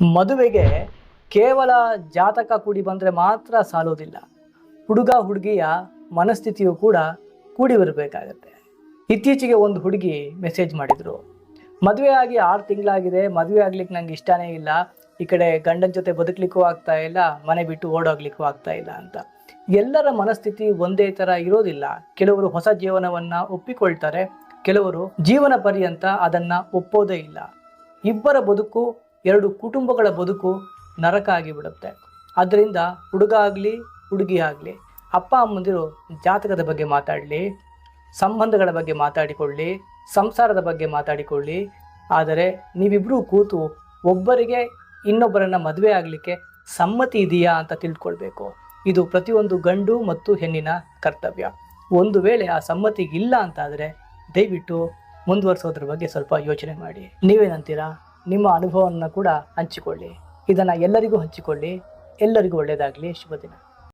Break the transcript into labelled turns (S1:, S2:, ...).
S1: ಮದುವೆಗೆ ಕೇವಲ ಜಾತಕ ಕೂಡಿ ಬಂದರೆ ಮಾತ್ರ ಸಾಲೋದಿಲ್ಲ. ಹುಡುಗ ಹುಡುಗಿಯ ಮನಸ್ಥಿತಿಯು ಕೂಡ ಕೂಡಿ ಬರಬೇಕಾಗತ್ತೆ. ಇತ್ತೀಚೆಗೆ ಒಂದು ಹುಡುಗಿ ಮೆಸೇಜ್ ಮಾಡಿದರು. ಮದುವೆ ಆಗಿ ಆರು ತಿಂಗಳಾಗಿದೆ, ಮದುವೆ ಆಗ್ಲಿಕ್ಕೆ ನಂಗೆ ಇಷ್ಟನೇ ಇಲ್ಲ. ಈ ಕಡೆ ಗಂಡನ ಜೊತೆ ಬದುಕಲಿಕ್ಕೂ ಆಗ್ತಾ ಇಲ್ಲ, ಮನೆ ಬಿಟ್ಟು ಓಡೋಗ್ಲಿಕ್ಕೂ ಆಗ್ತಾ ಇಲ್ಲ ಅಂತ. ಎಲ್ಲರ ಮನಸ್ಥಿತಿ ಒಂದೇ ಥರ ಇರೋದಿಲ್ಲ. ಕೆಲವರು ಹೊಸ ಜೀವನವನ್ನು ಒಪ್ಪಿಕೊಳ್ತಾರೆ, ಕೆಲವರು ಜೀವನ ಪರ್ಯಂತ ಅದನ್ನು ಒಪ್ಪೋದೇ ಇಲ್ಲ. ಇಬ್ಬರ ಬದುಕು ಎರಡು ಕುಟುಂಬಗಳ ಬದುಕು ನರಕ ಆಗಿಬಿಡುತ್ತೆ. ಆದ್ದರಿಂದ ಹುಡುಗ ಆಗಲಿ, ಹುಡುಗಿ ಆಗಲಿ, ಅಪ್ಪ, ಅಮ್ಮಂದಿರು ಜಾತಕದ ಬಗ್ಗೆ ಮಾತಾಡಲಿ, ಸಂಬಂಧಗಳ ಬಗ್ಗೆ ಮಾತಾಡಿಕೊಳ್ಳಿ, ಸಂಸಾರದ ಬಗ್ಗೆ ಮಾತಾಡಿಕೊಳ್ಳಿ. ಆದರೆ ನೀವಿಬ್ಬರೂ ಕೂತು ಒಬ್ಬರಿಗೆ ಇನ್ನೊಬ್ಬರನ್ನ ಮದುವೆ ಆಗಲಿಕ್ಕೆ ಸಮ್ಮತಿ ಇದೆಯಾ ಅಂತ ತಿಳ್ಕೊಳ್ಬೇಕು. ಇದು ಪ್ರತಿಯೊಂದು ಗಂಡು ಮತ್ತು ಹೆಣ್ಣಿನ ಕರ್ತವ್ಯ. ಒಂದು ವೇಳೆ ಆ ಸಮ್ಮತಿಗಿಲ್ಲ ಅಂತಾದರೆ ದಯವಿಟ್ಟು ಮುಂದುವರಿಸೋದ್ರ ಬಗ್ಗೆ ಸ್ವಲ್ಪ ಯೋಚನೆ ಮಾಡಿ. ನೀವೇನಂತೀರಾ? ನಿಮ್ಮ ಅನುಭವವನ್ನು ಕೂಡ ಹಂಚಿಕೊಳ್ಳಿ. ಇದನ್ನು ಎಲ್ಲರಿಗೂ ಹಂಚಿಕೊಳ್ಳಿ. ಎಲ್ಲರಿಗೂ ಒಳ್ಳೆಯದಾಗಲಿ. ಶುಭ ದಿನ